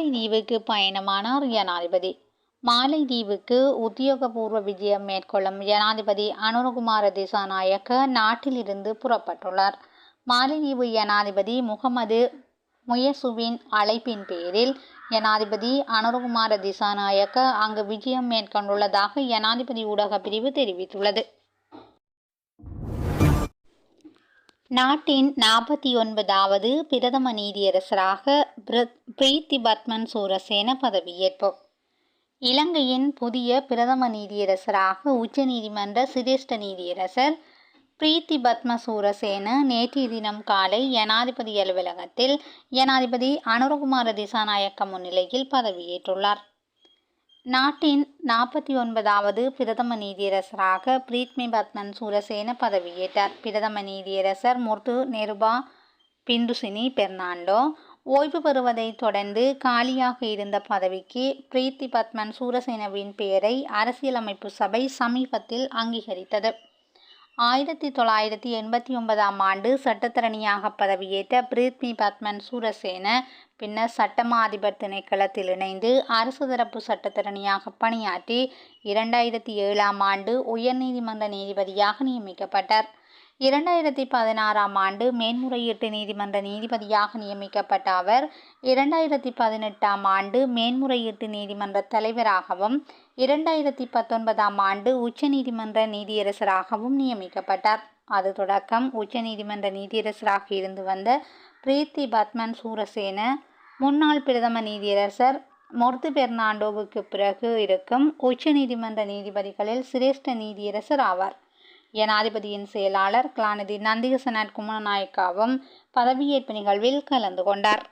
மாலைதீவுக்கு பயணமானார் ஜனாதிபதி. மாலைதீவுக்கு உத்தியோகபூர்வ விஜயம் மேற்கொள்ளும் ஜனாதிபதி அனுரகுமார திசாநாயக்க நாட்டிலிருந்து புறப்பட்டுள்ளார். மாலைதீவு ஜனாதிபதி முகமது முயசுவின் அழைப்பின் பேரில் ஜனாதிபதி அனுரகுமார திசாநாயக்க அங்கு விஜயம் மேற்கொண்டுள்ளதாக ஜனாதிபதி ஊடக பிரிவு தெரிவித்துள்ளது. நாட்டின் நாற்பத்தி ஒன்பதாவது பிரதம நீதியரசராக பிரீத்தி பத்மன் சூரசேன பதவியேற்பு. இலங்கையின் புதிய பிரதம நீதியரசராக உச்சநீதிமன்ற சிரேஷ்ட நீதியரசர் பிரீத்தி பத்ம சூரசேன நேற்றைய தினம் காலை ஜனாதிபதி அலுவலகத்தில் ஜனாதிபதி அனுரகுமார திசாநாயக்க முன்னிலையில் பதவியேற்றுள்ளார். நாட்டின் நாற்பத்தி ஒன்பதாவது பிரதம நீதியரசராக பிரீத்மி பத்மன் சூரசேன பதவியேற்றார். பிரதம நீதியரசர் முர்து நெருபா பிந்துசினி பெர்னாண்டோ. ஓய்வு பெறுவதைத் தொடர்ந்து காலியாக இருந்த பதவிக்கு பிரீத்தி பத்மன் சூரசேனவின் பெயரை அரசியலமைப்பு சபை சமீபத்தில் அங்கீகரித்தது. ஆயிரத்தி தொள்ளாயிரத்தி எண்பத்தி ஒன்பதாம் ஆண்டு சட்டத்தரணியாக பதவியேற்ற பிரித்மி பத்மன் சூரசேன பின்னர் சட்டமா அதிபர் திணைக்களத்தில் இணைந்து அரசு தரப்பு சட்டத்தரணியாக பணியாற்றி இரண்டாயிரத்தி ஏழாம் ஆண்டு உயர்நீதிமன்ற நீதிபதியாக நியமிக்கப்பட்டார். இரண்டாயிரத்தி பதினாறாம் ஆண்டு மேன்முறையீட்டு நீதிமன்ற நீதிபதியாக நியமிக்கப்பட்ட அவர் இரண்டாயிரத்தி பதினெட்டாம் ஆண்டு மேன்முறையீட்டு நீதிமன்ற தலைவராகவும் இரண்டாயிரத்தி பத்தொன்பதாம் ஆண்டு உச்சநீதிமன்ற நீதியரசராகவும் நியமிக்கப்பட்டார். அது தொடக்கம் உச்சநீதிமன்ற நீதியரசராக இருந்து வந்த பிரீத்தி பத்மன் சூரசேன முன்னாள் பிரதம நீதியரசர் மொர்து பெர்னாண்டோவுக்கு பிறகு இருக்கும் உச்சநீதிமன்ற நீதிபதிகளில் சிரேஷ்ட நீதியரசர் ஆவார். ஜனாதிபதியின் செயலாளர் கலாநிதி நந்திகசனாட் குமாரநாயக்காவும் பதவியேற்பு நிகழ்வில் கலந்து கொண்டார்.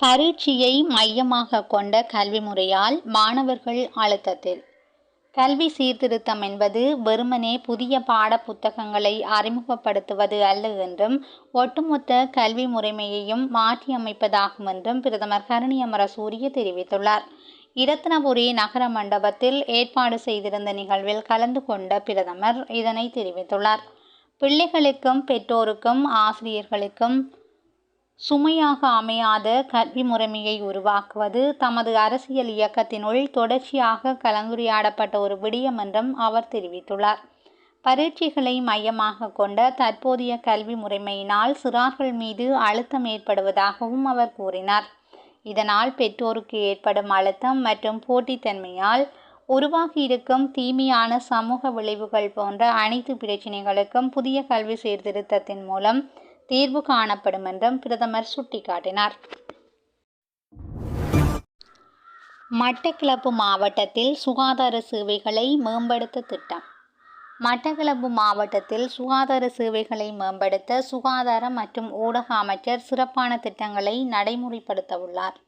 பரீட்சையை மையமாக கொண்ட கல்வி முறையால் மாணவர்கள் அழுத்தத்தில். கல்வி சீர்திருத்தம் என்பது வெறுமனே புதிய பாட புத்தகங்களை அறிமுகப்படுத்துவது அல்ல என்றும் ஒட்டுமொத்த கல்வி முறைமையையும் மாற்றியமைப்பதாகும் என்றும் பிரதமர் கருணி அமரசூரிய தெரிவித்துள்ளார். இரத்னபுரி நகர மண்டபத்தில் ஏற்பாடு செய்திருந்த நிகழ்வில் கலந்து கொண்ட பிரதமர் இதனை தெரிவித்துள்ளார். பிள்ளைகளுக்கும் பெற்றோருக்கும் ஆசிரியர்களுக்கும் சுமையாக அமையாத கல்வி முறைமையை உருவாக்குவது தமது அரசியல் இயக்கத்தினுள் தொடர்ச்சியாக கலந்துரையாடப்பட்ட ஒரு விடயம் என்றும் அவர் தெரிவித்துள்ளார். பரீட்சைகளை மையமாக கொண்ட தற்போதைய கல்வி முறைமையினால் சிறார்கள் மீது அழுத்தம் ஏற்படுவதாகவும் அவர் கூறினார். இதனால் பெற்றோருக்கு ஏற்படும் அழுத்தம் மற்றும் போட்டித்தன்மையால் உருவாகியிருக்கும் தீமையான சமூக விளைவுகள் போன்ற அனைத்து பிரச்சினைகளுக்கும் புதிய கல்வி சீர்திருத்தத்தின் மூலம் தீர்வு காணப்படும் என்றும் பிரதமர் சுட்டிக்காட்டினார். மட்டக்கிளப்பு மாவட்டத்தில் சுகாதார சேவைகளை மேம்படுத்த திட்டம். மட்டக்களப்பு மாவட்டத்தில் சுகாதார சேவைகளை மேம்படுத்த சுகாதார மற்றும் ஊடக அமைச்சர் சிறப்பான திட்டங்களை நடைமுறைப்படுத்த உள்ளார்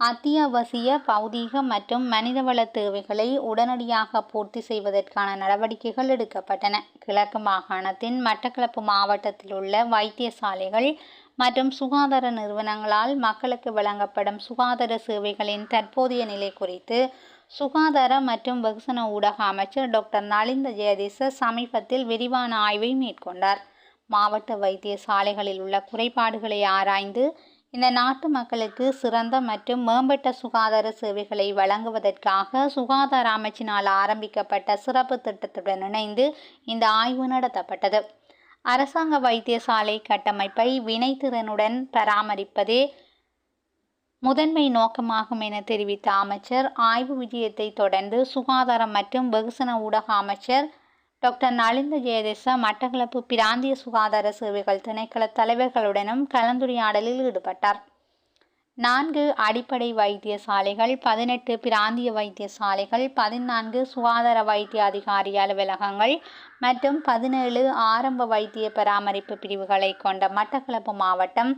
அத்தியாவசிய பௌதீக மற்றும் மனிதவள தேவைகளை உடனடியாக பூர்த்தி செய்வதற்கான நடவடிக்கைகள் எடுக்கப்பட்டன. கிழக்கு மாகாணத்தின் மட்டக்களப்பு மாவட்டத்தில் உள்ள வைத்தியசாலைகள் மற்றும் சுகாதார நிறுவனங்களால் மக்களுக்கு வழங்கப்படும் சுகாதார சேவைகளின் தற்போதைய நிலை குறித்து சுகாதார மற்றும் வெகுசன ஊடக அமைச்சர் டாக்டர் நலிந்த ஜெயதீச சமீபத்தில் விரிவான ஆய்வை மேற்கொண்டார். மாவட்ட வைத்தியசாலைகளில் உள்ள குறைபாடுகளை ஆராய்ந்து இந்த நாட்டு மக்களுக்கு சிறந்த மற்றும் மேம்பட்ட சுகாதார சேவைகளை வழங்குவதற்காக சுகாதார அமைச்சினால் ஆரம்பிக்கப்பட்ட சிறப்பு திட்டத்துடன் இணைந்து இந்த ஆய்வு நடத்தப்பட்டது. அரசாங்க வைத்தியசாலை கட்டமைப்பை வினைத்திறனுடன் பராமரிப்பதே முதன்மை நோக்கமாகும் என தெரிவித்த அமைச்சர் ஆய்வு விஜயத்தை தொடர்ந்து சுகாதாரம் மற்றும் வெகுசன ஊடக அமைச்சர் டாக்டர் நலிந்த ஜெயதேச மட்டக்களப்பு பிராந்திய சுகாதார சேவைகள் திணைக்கள தலைவர்களுடனும் கலந்துரையாடலில் ஈடுபட்டார். நான்கு அடிப்படை வைத்தியசாலைகள் பதினெட்டு பிராந்திய வைத்தியசாலைகள் பதினான்கு சுகாதார வைத்திய அதிகாரி அலுவலகங்கள் மற்றும் பதினேழு ஆரம்ப வைத்திய பராமரிப்பு பிரிவுகளை கொண்ட மட்டக்களப்பு மாவட்டம்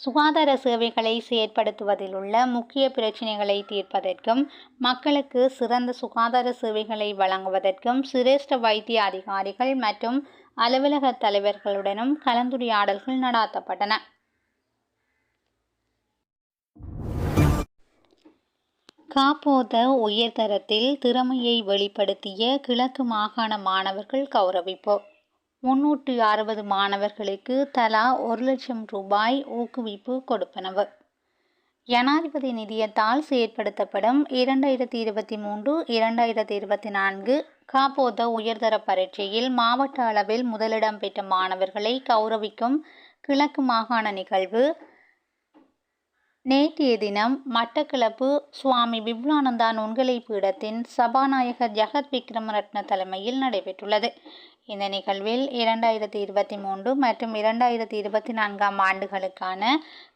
சுகாதார சேவைகளை செயற்படுத்துவதில் உள்ள முக்கிய பிரச்சினைகளை தீர்ப்பதற்கும் மக்களுக்கு சிறந்த சுகாதார சேவைகளை வழங்குவதற்கும் சிரேஷ்ட வைத்திய அதிகாரிகள் மற்றும் அலுவலக தலைவர்களுடனும் கலந்துரையாடல்கள் நடாத்தப்பட்டன. காப்போத உயர்தரத்தில் திறமையை வெளிப்படுத்திய கிழக்கு மாகாண மாணவர்கள் கௌரவிப்பு. முன்னூற்று அறுபது மாணவர்களுக்கு தலா ஒரு லட்சம் ரூபாய் ஊக்குவிப்பு கொடுப்பனவு. ஜனாதிபதி நிதியத்தால் செயற்படுத்தப்படும் இரண்டாயிரத்தி இருபத்தி மூன்று இரண்டாயிரத்தி இருபத்தி நான்கு காப்போத உயர்தர பரீட்சையில் மாவட்ட அளவில் முதலிடம் பெற்ற மாணவர்களை கௌரவிக்கும் கிழக்கு மாகாண நிகழ்வு நேற்றைய தினம் மட்டக்களப்பு சுவாமி விபுலானந்தா நுண்கலை பீடத்தின் சபாநாயகர் ஜெகத் விக்ரமரட்ன தலைமையில் நடைபெற்றுள்ளது. இந்த நிகழ்வில் இரண்டாயிரத்தி இருபத்தி மூன்று மற்றும் இரண்டாயிரத்தி இருபத்தி நான்காம் ஆண்டுகளுக்கான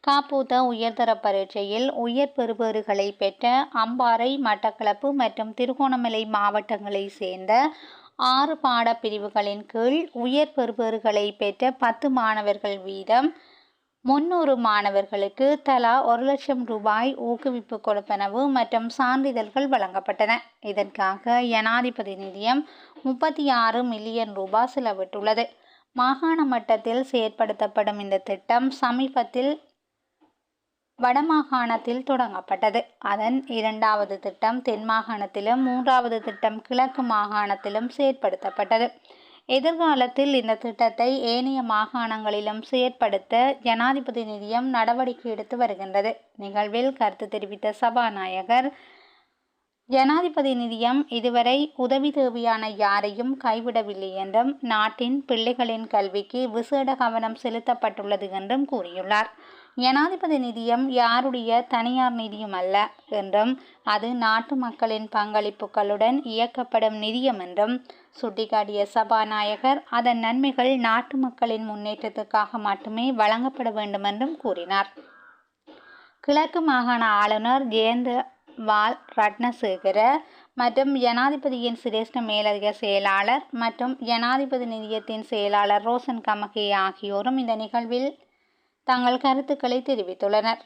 காப்பூத்த உயர்தர பரீட்சையில் உயர் பெறுபேறுகளை பெற்ற அம்பாறை மட்டக்களப்பு மற்றும் திருகோணமலை மாவட்டங்களை சேர்ந்த ஆறு பாடப்பிரிவுகளின் கீழ் உயர் பெறுபேறுகளை பெற்ற பத்து மாணவர்கள் வீதம் முன்னூறு மாணவர்களுக்கு தலா ஒரு லட்சம் ரூபாய் ஊக்குவிப்பு கொடுப்பனவு மற்றும் சான்றிதழ்கள் வழங்கப்பட்டன. இதற்காக ஜனாதிபதி நிதியம் முப்பத்தி ஆறு மில்லியன் ரூபாய் செலவிட்டுள்ளது. மாகாண மட்டத்தில் செயற்படுத்தப்படும் இந்த திட்டம் சமீபத்தில் வடமாகாணத்தில் தொடங்கப்பட்டது. அதன் இரண்டாவது திட்டம் தென் மாகாணத்திலும் மூன்றாவது திட்டம் கிழக்கு மாகாணத்திலும் செயற்படுத்தப்பட்டது. எதிர்காலத்தில் இந்த திட்டத்தை ஏனைய மாகாணங்களிலும் செயற்படுத்த ஜனாதிபதி நிதியம் நடவடிக்கை எடுத்து வருகின்றது. நிகழ்வில் கருத்து தெரிவித்த சபாநாயகர் ஜனாதிபதி நிதியம் இதுவரை உதவி தேவையான யாரையும் கைவிடவில்லை என்றும் நாட்டின் பிள்ளைகளின் கல்விக்கு விசேட கவனம் செலுத்தப்பட்டுள்ளது என்றும் கூறியுள்ளார். ஜனாதிபதி நிதியம் யாருடைய தனியார் நிதியம் அல்ல என்றும் அது நாட்டு மக்களின் பங்களிப்புகளுடன் இயக்கப்படும் நிதியம் என்றும் சுட்டிக்காட்டிய சபாநாயகர் அதன் நன்மைகள் நாட்டு மக்களின் முன்னேற்றத்துக்காக மட்டுமே வழங்கப்பட வேண்டும் என்றும் கூறினார். கிழக்கு மாகாண ஆளுநர் ஜெயந்த வால் ரட்னசேகர மற்றும் ஜனாதிபதியின் சிரேஷ்ட மேலதிக செயலாளர் மற்றும் ஜனாதிபதி நிதியத்தின் செயலாளர் ரோசன் கமகே ஆகியோரும் இந்த நிகழ்வில் தங்கள் கருத்துக்களை தெரிவித்துள்ளனர்.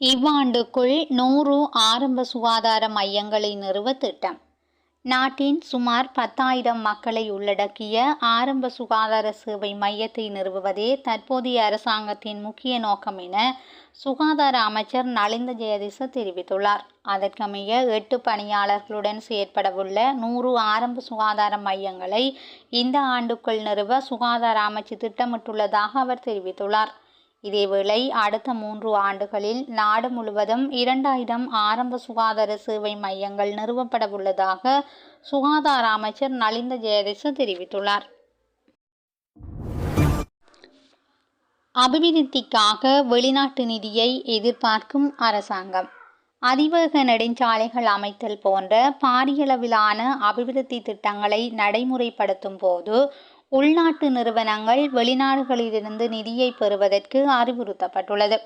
இவ்வாண்டுக்குள் நூறு ஆரம்ப சுகாதார மையங்களை நிறுவ திட்டம். நாட்டின் சுமார் பத்தாயிரம் மக்களை உள்ளடக்கிய ஆரம்ப சுகாதார சேவை மையத்தை நிறுவுவதே தற்போதைய அரசாங்கத்தின் முக்கிய நோக்கம் என சுகாதார அமைச்சர் நலிந்த ஜெயதிச தெரிவித்துள்ளார். அதற்கமைய எட்டு பணியாளர்களுடன் செயற்படவுள்ள நூறு ஆரம்ப சுகாதார மையங்களை இந்த ஆண்டுக்குள் நிறுவ சுகாதார அமைச்சு திட்டமிட்டுள்ளதாக அவர் தெரிவித்துள்ளார். இதேவேளை அடுத்த மூன்று ஆண்டுகளில் நாடு முழுவதும் இரண்டாயிரம் ஆரம்ப சுகாதார சேவை மையங்கள் நிறுவப்படவுள்ளதாக சுகாதார அமைச்சர் நலிந்த ஜெயதிச தெரிவித்துள்ளார். அபிவிருத்திக்காக வெளிநாட்டு நிதியை எதிர்பார்க்கும் அரசாங்கம். அதிவேக நெடுஞ்சாலைகள் அமைத்தல் போன்ற பாரியளவிலான அபிவிருத்தி திட்டங்களை நடைமுறைப்படுத்தும் போது உள்நாட்டு நிறுவனங்கள் வெளிநாடுகளிலிருந்து நிதியை பெறுவதற்கு அறிவுறுத்தப்பட்டுள்ளது.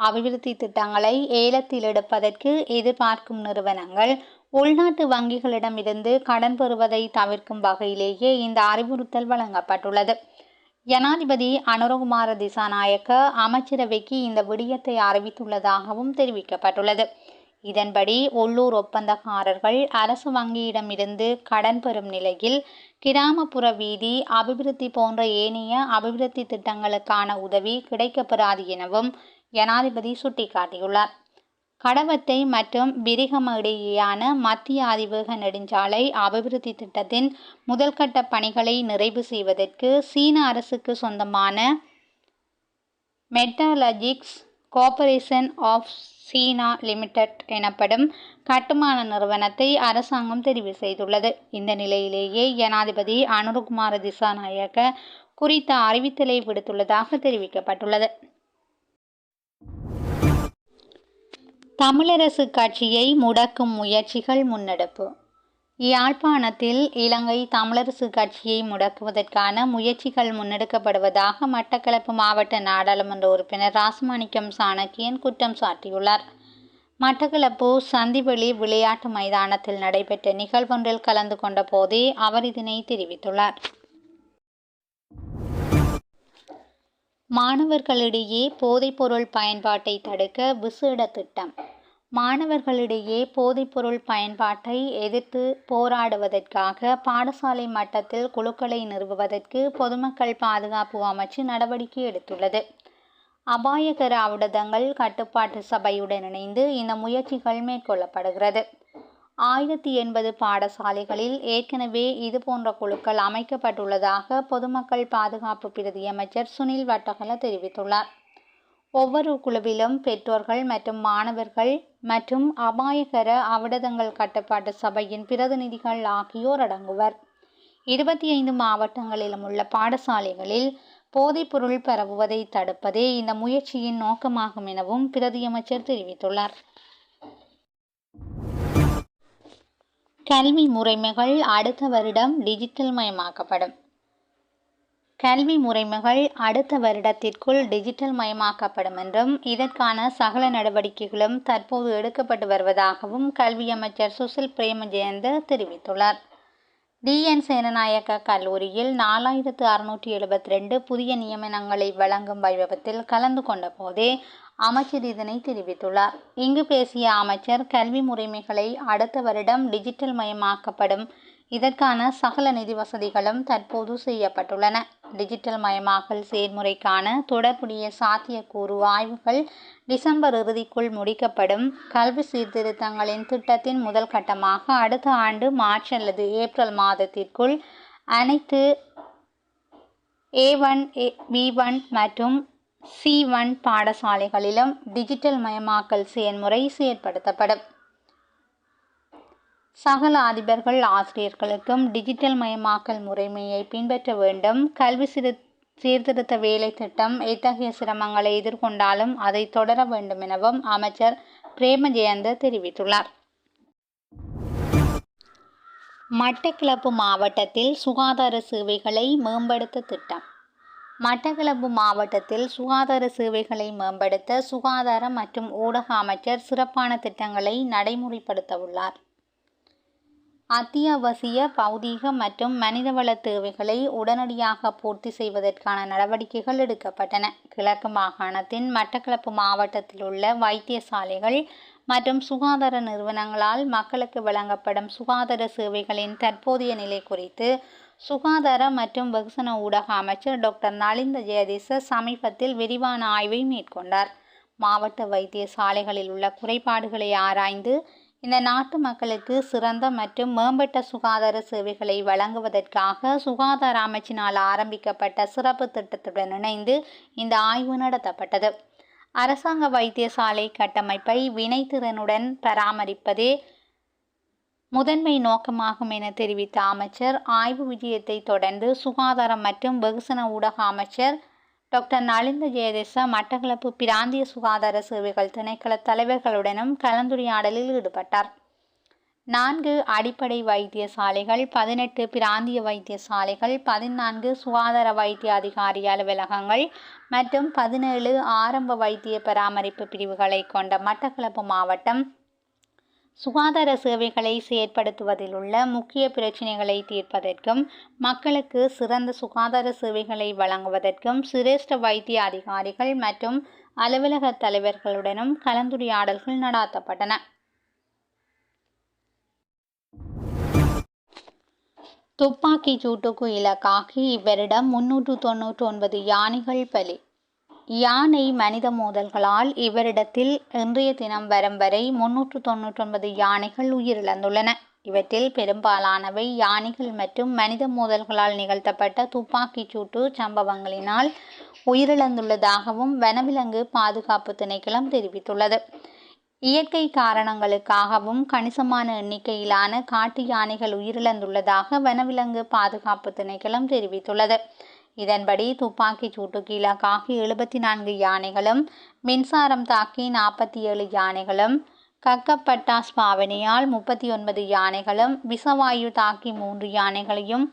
அபிவிருத்தி திட்டங்களை ஏலத்தில் எடுப்பதற்கு எதிர்பார்க்கும் நிறுவனங்கள் உள்நாட்டு வங்கிகளிடமிருந்து கடன் பெறுவதை தவிர்க்கும் வகையிலேயே இந்த அறிவுறுத்தல் வழங்கப்பட்டுள்ளது. ஜனாதிபதி அனுரகுமார திசாநாயக்க அமைச்சரவைக்கு இந்த விடயத்தை அறிவித்துள்ளதாகவும் தெரிவிக்கப்பட்டுள்ளது. இதன்படி உள்ளூர் ஒப்பந்தக்காரர்கள் அரசு வங்கியிடமிருந்து கடன் பெறும் நிலையில் கிராமப்புற வீதி அபிவிருத்தி போன்ற ஏனைய அபிவிருத்தி திட்டங்களுக்கான உதவி கிடைக்கப்பெறாது எனவும் ஜனாதிபதி சுட்டிக்காட்டியுள்ளார். கடவத்தை மற்றும் பிரிகம இடையேயான மத்திய அதிவேக நெடுஞ்சாலை அபிவிருத்தி திட்டத்தின் முதல்கட்ட பணிகளை நிறைவு செய்வதற்கு சீன அரசுக்கு சொந்தமான metallurgics corporation of China limited எனப்படும் கட்டுமான நிறுவனத்தை அரசாங்கம் தெரிவு செய்துள்ளது. இந்த நிலையிலேயே ஜனாதிபதி அனுருகுமார திசாநாயக்க குறித்த அறிவித்தலை விடுத்துள்ளதாக தெரிவிக்கப்பட்டுள்ளது. தமிழரசு கட்சியை முடக்கும் முயற்சிகள் முன்னெடுப்பு. யாழ்ப்பாணத்தில் இலங்கை தமிழரசு கட்சியை முடக்குவதற்கான முயற்சிகள் முன்னெடுக்கப்படுவதாக மட்டக்களப்பு மாவட்ட நாடாளுமன்ற உறுப்பினர் ராசமாணிக்கம் சாணக்கியன் குற்றம் சாட்டியுள்ளார். மட்டக்களப்பு சந்திவெளி விளையாட்டு மைதானத்தில் நடைபெற்ற நிகழ்வொன்றில் கலந்து கொண்ட போதே அவர் இதனை தெரிவித்துள்ளார். மாணவர்களிடையே போதைப்பொருள் பயன்பாட்டை தடுக்க விசேட திட்டம். மாணவர்களிடையே போதைப்பொருள் பயன்பாட்டை எதிர்த்து போராடுவதற்காக பாடசாலை மட்டத்தில் குழுக்களை நிறுவுவதற்கு பொதுமக்கள் பாதுகாப்பு அமைச்சு நடவடிக்கை எடுத்துள்ளது. அபாயகர அவடதங்கள் கட்டுப்பாட்டு சபையுடன் இணைந்து இந்த முயற்சிகள் மேற்கொள்ளப்படுகிறது. ஆயிரத்தி எண்பது பாடசாலைகளில் ஏற்கனவே இதுபோன்ற குழுக்கள் அமைக்கப்பட்டுள்ளதாக பொதுமக்கள் பாதுகாப்பு பிரதியமைச்சர் சுனில் வட்டகல தெரிவித்துள்ளார். ஒவ்வொரு குழுவிலும் பெற்றோர்கள் மற்றும் மாணவர்கள் மற்றும் அபாயகர அவிடதங்கள் கட்டுப்பாட்டு சபையின் பிரதிநிதிகள் ஆகியோர் அடங்குவர். இருபத்தி ஐந்து மாவட்டங்களிலும் உள்ள பாடசாலைகளில் போதைப்பொருள் பரவுவதை தடுப்பதே இந்த முயற்சியின் நோக்கமாகும் எனவும் பிரதியமைச்சர் தெரிவித்துள்ளார். கல்வி முறைமைகள் அடுத்த வருடம் டிஜிட்டல் மயமாக்கப்படும் கல்வி முறைமைகள் அடுத்த வருடத்திற்குள் டிஜிட்டல் மயமாக்கப்படும் என்றும் இதற்கான சகல நடவடிக்கைகளும் தற்போது எடுக்கப்பட்டு வருவதாகவும் கல்வி அமைச்சர் சுசில் பிரேமஜெயந்த தெரிவித்துள்ளார். டிஎன் சேனநாயக்க கல்லூரியில் நாலாயிரத்து அறுநூற்றி எழுபத்தி ரெண்டு புதிய நியமனங்களை வழங்கும் வைபவத்தில் கலந்து கொண்ட போதே அமைச்சர் இதனை தெரிவித்துள்ளார். இங்கு பேசிய அமைச்சர் கல்வி முறைமைகளை அடுத்த வருடம் டிஜிட்டல் மயமாக்கப்படும். இதற்கான சகல நிதி வசதிகளும் தற்போது செய்யப்பட்டுள்ளன. டிஜிட்டல் மயமாக்கல் செயல்முறைக்கான தொடர்புடைய சாத்தியக்கூறு ஆய்வுகள் டிசம்பர் இறுதிக்குள் முடிக்கப்படும். கல்வி சீர்திருத்தங்களின் திட்டத்தின் முதல் கட்டமாக அடுத்த ஆண்டு மார்ச் அல்லது ஏப்ரல் மாதத்திற்குள் அனைத்து A one A B one மற்றும் சி ஒன் பாடசாலைகளிலும் டிஜிட்டல் மயமாக்கல் செயல்முறை செயற்படுத்தப்படும். சகல அதிபர்கள் ஆசிரியர்களுக்கும் டிஜிட்டல் மயமாக்கல் முறைமையை பின்பற்ற வேண்டும். கல்வி சிறு சீர்திருத்த வேலை திட்டம் எத்தகைய சிரமங்களை எதிர்கொண்டாலும் அதை தொடர வேண்டும் எனவும் அமைச்சர் பிரேமஜெயந்த தெரிவித்துள்ளார். மட்டக்கிளப்பு மாவட்டத்தில் சுகாதார சேவைகளை மேம்படுத்த திட்டம். மட்டக்களப்பு மாவட்டத்தில் சுகாதார சேவைகளை மேம்படுத்த சுகாதார மற்றும் ஊடக அமைச்சர் சிறப்பான திட்டங்களை நடைமுறைப்படுத்தவுள்ளார். அத்தியாவசிய பௌதீக மற்றும் மனிதவள தேவைகளை உடனடியாக பூர்த்தி செய்வதற்கான நடவடிக்கைகள் எடுக்கப்பட்டன. கிழக்கு மாகாணத்தின் மட்டக்களப்பு மாவட்டத்தில் உள்ள வைத்தியசாலைகள் மற்றும் சுகாதார நிறுவனங்களால் மக்களுக்கு வழங்கப்படும் சுகாதார சேவைகளின் தற்போதைய நிலை குறித்து சுகாதார மற்றும் வெகுசன ஊடக அமைச்சர் டாக்டர் நலிந்த ஜெயதீச சமீபத்தில் விரிவான ஆய்வை மேற்கொண்டார். மாவட்ட வைத்தியசாலைகளில் உள்ள குறைபாடுகளை ஆராய்ந்து இந்த நாட்டு மக்களுக்கு சிறந்த மற்றும் மேம்பட்ட சுகாதார சேவைகளை வழங்குவதற்காக சுகாதார அமைச்சினால் ஆரம்பிக்கப்பட்ட சிறப்பு திட்டத்துடன் இணைந்து இந்த ஆய்வு நடத்தப்பட்டது. அரசாங்க வைத்தியசாலை கட்டமைப்பை வினைத்திறனுடன் பராமரிப்பதே முதன்மை நோக்கமாகும் என தெரிவித்த அமைச்சர் ஆய்வு விஜயத்தை தொடர்ந்து சுகாதாரம் மற்றும் வெகுசன ஊடக அமைச்சர் டாக்டர் நலிந்த ஜெயதேச மட்டக்களப்பு பிராந்திய சுகாதார சேவைகள் திணைக்கள தலைவர்களுடனும் கலந்துரையாடலில் ஈடுபட்டார். நான்கு அடிப்படை வைத்தியசாலைகள் பதினெட்டு பிராந்திய வைத்தியசாலைகள் பதினான்கு சுகாதார வைத்திய அதிகாரி அலுவலகங்கள் மற்றும் பதினேழு ஆரம்ப வைத்திய பராமரிப்பு பிரிவுகளை கொண்ட மட்டக்களப்பு மாவட்டம் சுகாதார சேவைகளை செயற்படுத்துவதில் உள்ள முக்கிய பிரச்சினைகளை தீர்ப்பதற்கும் மக்களுக்கு சிறந்த சுகாதார சேவைகளை வழங்குவதற்கும் சிரேஷ்ட வைத்திய அதிகாரிகள் மற்றும் அலுவலக தலைவர்களுடனும் கலந்துரையாடல்கள் நடாத்தப்பட்டன. துப்பாக்கி சூட்டுக்கு இலக்காகி இவரிடம் முன்னூற்று தொன்னூற்று ஒன்பது யானைகள் பலி. யானை மனித மோதல்களால் இவரிடத்தில் இன்றைய தினம் வரும் வரை முன்னூற்று தொன்னூற்றி ஒன்பது யானைகள் உயிரிழந்துள்ளன. இவற்றில் பெரும்பாலானவை யானைகள் மற்றும் மனித மோதல்களால் நிகழ்த்தப்பட்ட துப்பாக்கிச் சூட்டு சம்பவங்களினால் உயிரிழந்துள்ளதாகவும் வனவிலங்கு பாதுகாப்பு திணைக்களம் தெரிவித்துள்ளது. இயற்கை காரணங்களுக்காகவும் கணிசமான எண்ணிக்கையிலான காட்டு யானைகள் உயிரிழந்துள்ளதாக வனவிலங்கு பாதுகாப்பு திணைக்களம் தெரிவித்துள்ளது. இதன்படி துப்பாக்கிச் சூட்டுக்கு இலக்காகி எழுபத்தி நான்கு யானைகளும் மின்சாரம் தாக்கி நாற்பத்தி ஏழு யானைகளும் கக்கப்பட்டாஸ் பாவனையால் முப்பத்தி ஒன்பது யானைகளும் விசவாயு தாக்கி மூன்று யானைகளையும்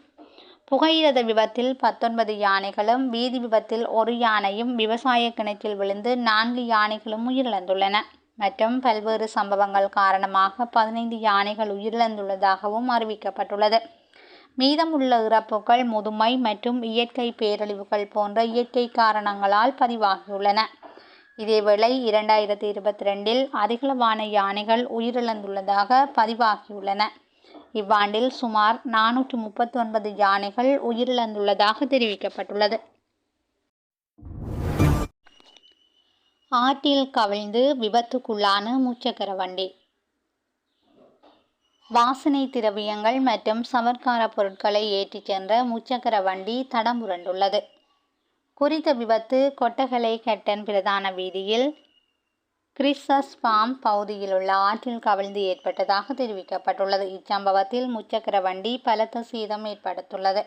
புகையிரத விபத்தில் பத்தொன்பது யானைகளும் வீதி விபத்தில் ஒரு யானையும் விவசாய கிணற்றில் விழுந்து நான்கு யானைகளும் உயிரிழந்துள்ளன. மற்றும் பல்வேறு சம்பவங்கள் காரணமாக பதினைந்து யானைகள் உயிரிழந்துள்ளதாகவும் அறிவிக்கப்பட்டுள்ளது. மீதமுள்ள இறப்புகள் முதுமை மற்றும் இயற்கை பேரழிவுகள் போன்ற இயற்கை காரணங்களால் பதிவாகியுள்ளன. இதேவேளை இரண்டாயிரத்தி இருபத்தி ரெண்டில் அதிகளவான யானைகள் உயிரிழந்துள்ளதாக பதிவாகியுள்ளன. இவ்வாண்டில் சுமார் நானூற்று முப்பத்தி ஒன்பது யானைகள் உயிரிழந்துள்ளதாக தெரிவிக்கப்பட்டுள்ளது. ஆற்றில் கவிழ்ந்து விபத்துக்குள்ளான முச்சக்கர வண்டி. வாசனை திரவியங்கள் மற்றும் சமர்க்கார பொருட்களை ஏற்றிச் சென்ற முச்சக்கர வண்டி தடம் புரண்டுள்ளது குறித்த விபத்து கொட்டகலை கட்டன் பிரதான வீதியில் கிறிஸ்மஸ் பாம் பகுதியில் உள்ள ஆற்றில் கவிழ்ந்து ஏற்பட்டதாக தெரிவிக்கப்பட்டுள்ளது. இச்சம்பவத்தில் முச்சக்கர வண்டி பலத்த சேதம் ஏற்படுத்துள்ளது.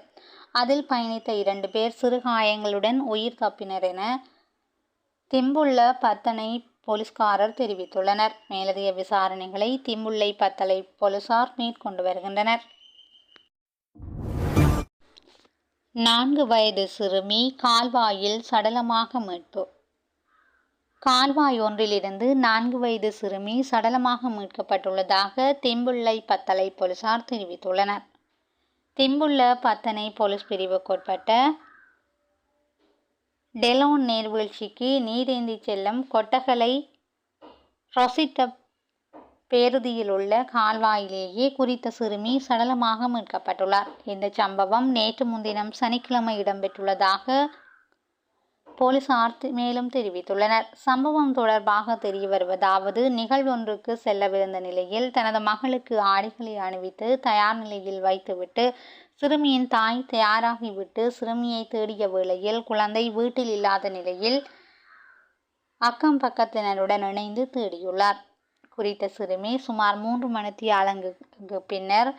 அதில் பயணித்த இரண்டு பேர் சிறுகாயங்களுடன் உயிர் தப்பினர் என தெம்புள்ள பத்தனை போலீஸ்காரர் தெரிவித்துள்ளனர். மேலதிக விசாரணைகளை திம்புள்ளை பத்தலை போலீசார் மேற்கொண்டு வருகின்றனர். நான்கு வயது சிறுமி கால்வாயில் சடலமாக மீட்பு. கால்வாய் ஒன்றிலிருந்து நான்கு வயது சிறுமி சடலமாக மீட்கப்பட்டுள்ளதாக திம்புள்ளை பத்தலை போலீசார் தெரிவித்துள்ளனர். திம்புள்ள பத்தனை போலீஸ் பிரிவுக்குட்பட்ட டெலோன் நீர்வீழ்ச்சிக்கு நீரேந்தி செல்லும் கொட்டகலை ரசித்த பேருதியில் உள்ள கால்வாயிலேயே குறித்த சிறுமி சடலமாக மீட்கப்பட்டுள்ளார். இந்த சம்பவம் நேற்று முன்தினம் சனிக்கிழமை இடம்பெற்றுள்ளதாக போலீசார் மேலும் தெரிவித்துள்ளனர். சம்பவம் தொடர்பாக தெரிய வருவதாவது நிகழ்வொன்றுக்கு செல்லவிருந்த நிலையில் தனது மகளுக்கு ஆடைகளை அணிவித்து தயார் நிலையில் வைத்துவிட்டு சிறுமியின் தாய் தயாராகிவிட்டு சிறுமியை தேடிய வேளையில் குழந்தை வீட்டில் இல்லாத நிலையில் அக்கம் பக்கத்தினருடன் இணைந்து தேடியுள்ளார். குறித்த சிறுமி சுமார் மூன்று மணித்தியாலங்குக்கு பின்னர்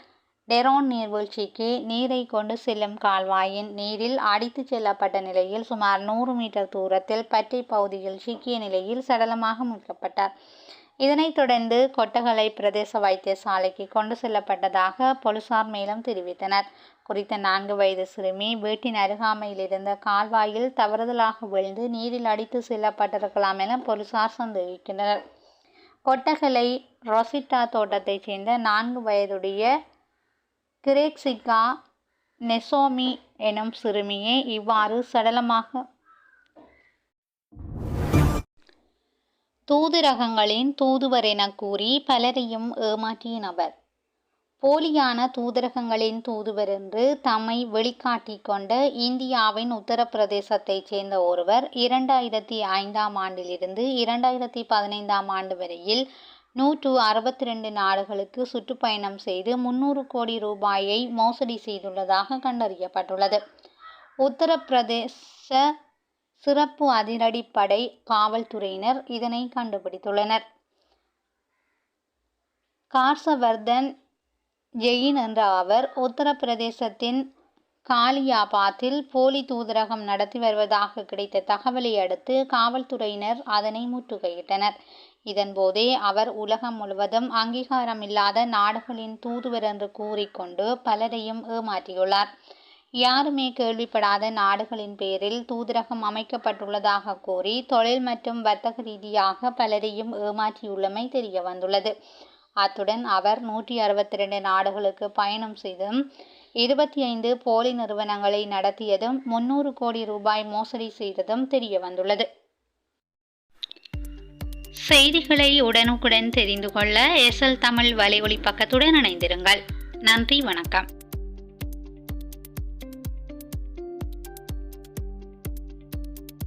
டெரோன் நீர்வீழ்ச்சிக்கு நீரை கொண்டு செல்லும் கால்வாயின் நீரில் அடித்து செல்லப்பட்ட நிலையில் சுமார் நூறு மீட்டர் தூரத்தில் பற்றை பகுதியில் சிக்கிய நிலையில் சடலமாக மீட்கப்பட்டார். இதனைத் தொடர்ந்து கொட்டகலை பிரதேச வைத்தியசாலைக்கு கொண்டு செல்லப்பட்டதாக போலீசார் மேலும் தெரிவித்தனர். குறித்த நான்கு வயது சிறுமி வீட்டின் அருகாமையில் இருந்த கால்வாயில் தவறுதலாக விழுந்து நீரில் அடித்து செல்லப்பட்டிருக்கலாம் என போலீசார் சந்தேகிக்கின்றனர். கொட்டகலை ரொசிட்டா தோட்டத்தைச் சேர்ந்த நான்கு வயதுடைய கிரேக்சிகா நெசோமி எனும் சிறுமியை இவ்வாறு சடலமாக தூதரகங்களின் தூதுவர் என கூறி பலரையும் ஏமாற்றிய நபர். போலியான தூதரகங்களின் தூதுவர் என்று தம்மை வெளிக்காட்டி கொண்ட இந்தியாவின் உத்தரப்பிரதேசத்தைச் சேர்ந்த ஒருவர் இரண்டாயிரத்தி ஐந்தாம் ஆண்டிலிருந்து இரண்டாயிரத்தி பதினைந்தாம் ஆண்டு வரையில் நூற்று அறுபத்தி ரெண்டு நாடுகளுக்கு சுற்றுப்பயணம் செய்து முன்னூறு கோடி ரூபாயை மோசடி செய்துள்ளதாக கண்டறியப்பட்டுள்ளது. உத்தரப்பிரதேச சிறப்பு அதிரடிப்படை காவல்துறையினர் இதனை கண்டுபிடித்துள்ளனர். கார்சவர்தன் ஜெயின் என்ற அவர் உத்தரப்பிரதேசத்தின் காலியாபாத்தில் போலி தூதரகம் நடத்தி வருவதாக கிடைத்த தகவலை அடுத்து காவல்துறையினர் அதனை முற்றுகையிட்டனர். இதன்போதே அவர் உலகம் முழுவதும் அங்கீகாரமில்லாத நாடுகளின் தூதுவர் என்று கூறிக்கொண்டு பலரையும் ஏமாற்றியுள்ளார். யாருமே கேள்விப்படாத நாடுகளின் பேரில் தூதரகம் அமைக்கப்பட்டுள்ளதாக கூறி தொழில் மற்றும் வர்த்தக ரீதியாக பலரையும் ஏமாற்றியுள்ளமை தெரிய வந்துள்ளது. அத்துடன் அவர் நூற்றி அறுபத்தி ரெண்டு நாடுகளுக்கு பயணம் செய்தும் இருபத்தி ஐந்து போலி நிறுவனங்களை நடத்தியதும் முன்னூறு கோடி ரூபாய் மோசடி செய்ததும் தெரிய வந்துள்ளது. செய்திகளை உடனுக்குடன் தெரிந்து கொள்ள எஸ்எல் தமிழ் வலைஒலி பக்கத்துடன் இணைந்திருங்கள். நன்றி வணக்கம்.